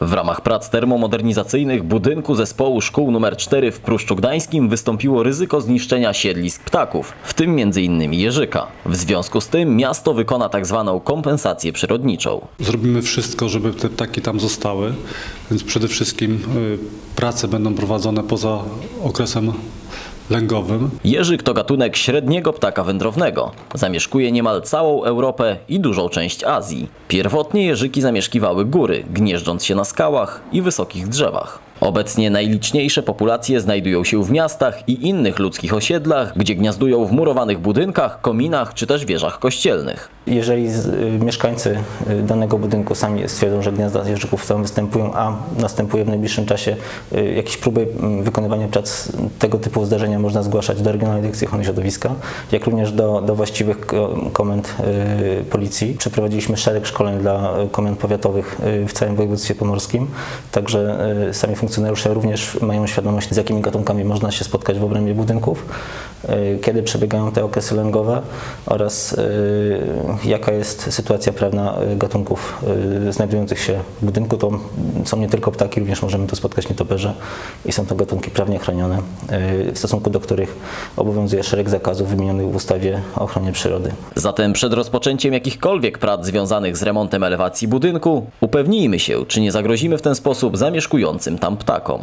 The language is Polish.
W ramach prac termomodernizacyjnych budynku zespołu szkół nr 4 w Pruszczu Gdańskim wystąpiło ryzyko zniszczenia siedlisk ptaków, w tym m.in. jeżyka. W związku z tym miasto wykona tzw. kompensację przyrodniczą. Zrobimy wszystko, żeby te ptaki tam zostały, więc przede wszystkim y, prace będą prowadzone poza okresem lęgowym. Jeżyk to gatunek średniego ptaka wędrownego. Zamieszkuje niemal całą Europę i dużą część Azji. Pierwotnie jeżyki zamieszkiwały góry, gnieżdżąc się na skałach i wysokich drzewach. Obecnie najliczniejsze populacje znajdują się w miastach i innych ludzkich osiedlach, gdzie gniazdują w murowanych budynkach, kominach czy też wieżach kościelnych. Jeżeli y, mieszkańcy y, danego budynku sami stwierdzą, że gniazda jeżyków tam występują, a następuje w najbliższym czasie y, jakieś próby mm, wykonywania prac tego typu zdarzenia, można zgłaszać do Regionalnej Dyrekcji Ochrony Środowiska, jak również do, do właściwych ko- komend policji. Przeprowadziliśmy szereg szkoleń dla komend powiatowych w całym województwie pomorskim, także sami funkcjonariusze również mają świadomość, z jakimi gatunkami można się spotkać w obrębie budynków, y, kiedy przebiegają te okresy lęgowe oraz y, jaka jest sytuacja prawna y, gatunków znajdujących się w budynku. To są nie tylko ptaki, również możemy tu spotkać nietoperze i są to gatunki prawnie chronione, w stosunku do których obowiązuje szereg zakazów wymienionych w ustawie o ochronie przyrody. Zatem przed rozpoczęciem jakichkolwiek prac związanych z remontem elewacji budynku, upewnijmy się, czy nie zagrozimy w ten sposób zamieszkującym tam ptakom.